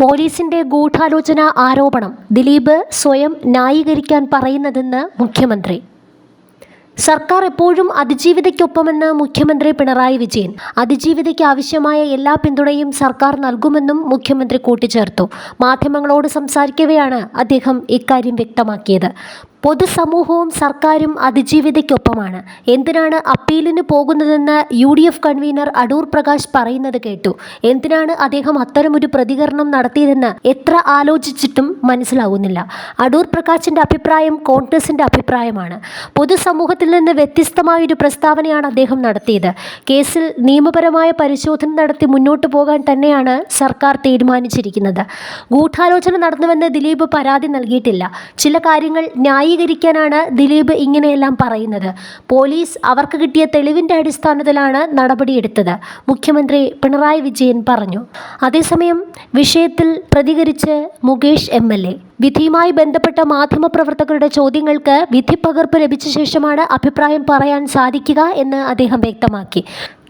പോലീസിന്റെ ഗൂഢാലോചന ആരോപണം ദിലീപ് സ്വയം ന്യായീകരിക്കാൻ പറയുന്നതെന്ന് മുഖ്യമന്ത്രി. സർക്കാർ എപ്പോഴും അതിജീവിതയ്ക്കൊപ്പമെന്ന് മുഖ്യമന്ത്രി പിണറായി വിജയൻ. അതിജീവിതയ്ക്ക് ആവശ്യമായ എല്ലാ പിന്തുണയും സർക്കാർ നൽകുമെന്നും മുഖ്യമന്ത്രി കൂട്ടിച്ചേർത്തു. മാധ്യമങ്ങളോട് സംസാരിക്കവെയാണ് അദ്ദേഹം ഇക്കാര്യം വ്യക്തമാക്കിയത്. പൊതുസമൂഹവും സർക്കാരും അതിജീവിതയ്ക്കൊപ്പമാണ്. എന്തിനാണ് അപ്പീലിന് പോകുന്നതെന്ന് U D F convener Adoor Prakash പറയുന്നത് കേട്ടു. എന്തിനാണ് അദ്ദേഹം അത്തരമൊരു പ്രതികരണം നടത്തിയതെന്ന് എത്ര ആലോചിച്ചിട്ടും മനസ്സിലാകുന്നില്ല അടൂർ പ്രകാശിന്റെ അഭിപ്രായം കോൺഗ്രസിന്റെ അഭിപ്രായമാണ്. പൊതുസമൂഹത്തിൽ നിന്ന് വ്യത്യസ്തമായ ഒരു പ്രസ്താവനയാണ് അദ്ദേഹം നടത്തിയത്. കേസിൽ നിയമപരമായ പരിശോധന നടത്തി മുന്നോട്ട് പോകാൻ തന്നെയാണ് സർക്കാർ തീരുമാനിച്ചിരിക്കുന്നത്. ഗൂഢാലോചന നടന്നുവെന്ന് ദിലീപ് പരാതി നൽകിയിട്ടില്ല. ചില കാര്യങ്ങൾ ന്യായീകരിക്കാനാണ് ദിലീപ് ഇങ്ങനെയെല്ലാം പറയുന്നത്. പോലീസ് അവർക്ക് കിട്ടിയ തെളിവിന്റെ അടിസ്ഥാനത്തിലാണ് നടപടിയെടുത്തത് മുഖ്യമന്ത്രി പിണറായി വിജയൻ പറഞ്ഞു. അതേസമയം വിഷയത്തിൽ പ്രതികരിച്ച് മുകേഷ് എം എൽ എ. വിധിയുമായി ബന്ധപ്പെട്ട മാധ്യമപ്രവർത്തകരുടെ ചോദ്യങ്ങൾക്ക് വിധി പകർപ്പ് ലഭിച്ച ശേഷമാണ് അഭിപ്രായം പറയാൻ സാധിക്കുക എന്ന് അദ്ദേഹം വ്യക്തമാക്കി.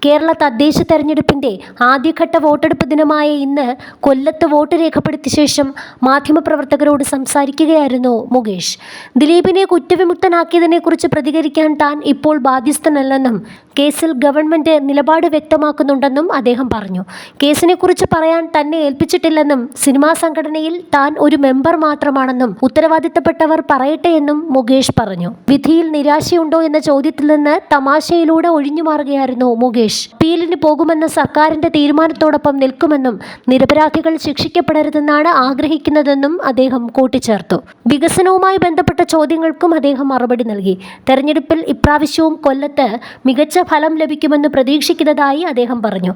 കേരള തദ്ദേശ തെരഞ്ഞെടുപ്പിന്റെ ആദ്യഘട്ട വോട്ടെടുപ്പ് ദിനമായ ഇന്ന് കൊല്ലത്ത് വോട്ട് രേഖപ്പെടുത്തിയ ശേഷം മാധ്യമപ്രവർത്തകരോട് സംസാരിക്കുകയായിരുന്നു മുകേഷ്. ദിലീപിനെ കുറ്റവിമുക്തനാക്കിയതിനെക്കുറിച്ച് പ്രതികരിക്കാൻ താൻ ഇപ്പോൾ ബാധ്യസ്ഥനല്ലെന്നും കേസിൽ ഗവൺമെന്റ് നിലപാട് വ്യക്തമാക്കുന്നുണ്ടെന്നും അദ്ദേഹം പറഞ്ഞു. കേസിനെക്കുറിച്ച് പറയാൻ തന്നെ ഏൽപ്പിച്ചിട്ടില്ലെന്നും സിനിമാ സംഘടനയിൽ താൻ ഒരു മെമ്പർ മാത്രമാണെന്നും ഉത്തരവാദിത്തപ്പെട്ടവർ പറയട്ടെ എന്നും മുകേഷ് പറഞ്ഞു. വിധിയിൽ നിരാശയുണ്ടോ എന്ന ചോദ്യത്തിൽ നിന്ന് തമാശയിലൂടെ ഒഴിഞ്ഞു മാറുകയായിരുന്നു മുകേഷ്. അപ്പീലിന് പോകുമെന്ന സർക്കാരിന്റെ തീരുമാനത്തോടൊപ്പം നിൽക്കുമെന്നും നിരപരാധികൾ ശിക്ഷിക്കപ്പെടരുതെന്നാണ് ആഗ്രഹിക്കുന്നതെന്നും അദ്ദേഹം കൂട്ടിച്ചേർത്തു. വികസനവുമായി ബന്ധപ്പെട്ട ചോദ്യങ്ങൾക്കും അദ്ദേഹം മറുപടി നൽകി. തെരഞ്ഞെടുപ്പിൽ ഇപ്രാവശ്യവും കൊല്ലത്ത് മികച്ച ഫലം ലഭിക്കുമെന്ന് പ്രതീക്ഷിക്കുന്നതായി അദ്ദേഹം പറഞ്ഞു.